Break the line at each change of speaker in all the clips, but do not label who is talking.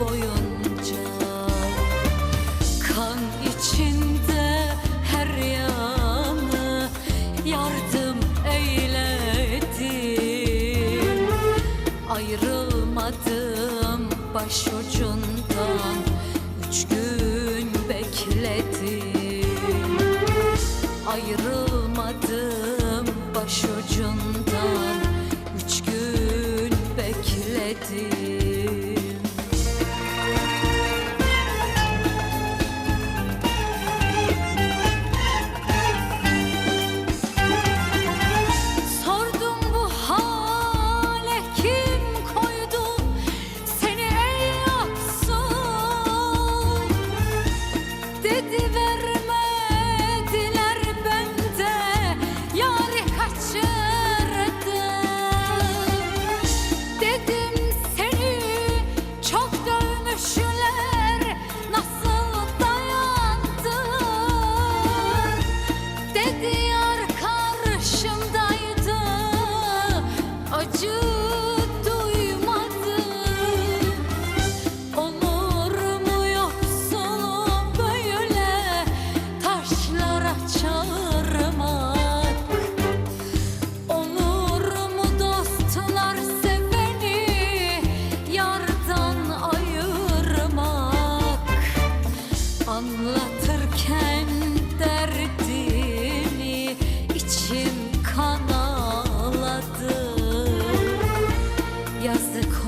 boyunca. Kan içinde her yanı yardım eyledim. Ayrılmadım başucundan Üç gün bekledim. Ayrılmadım başucundan Üç gün bekledim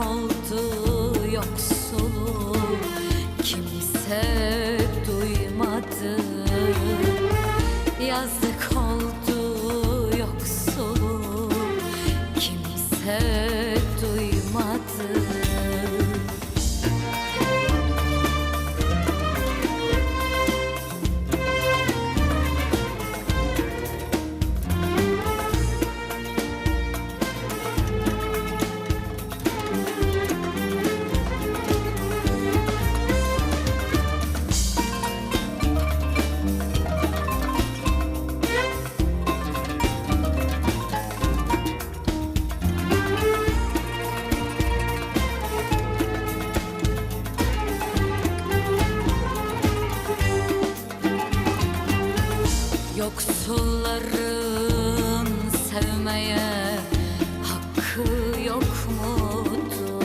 oldu yoksulum. Kimse duymadı. Yazık oldu yoksulum. Kimse Yolların sevmeye hakkı yok.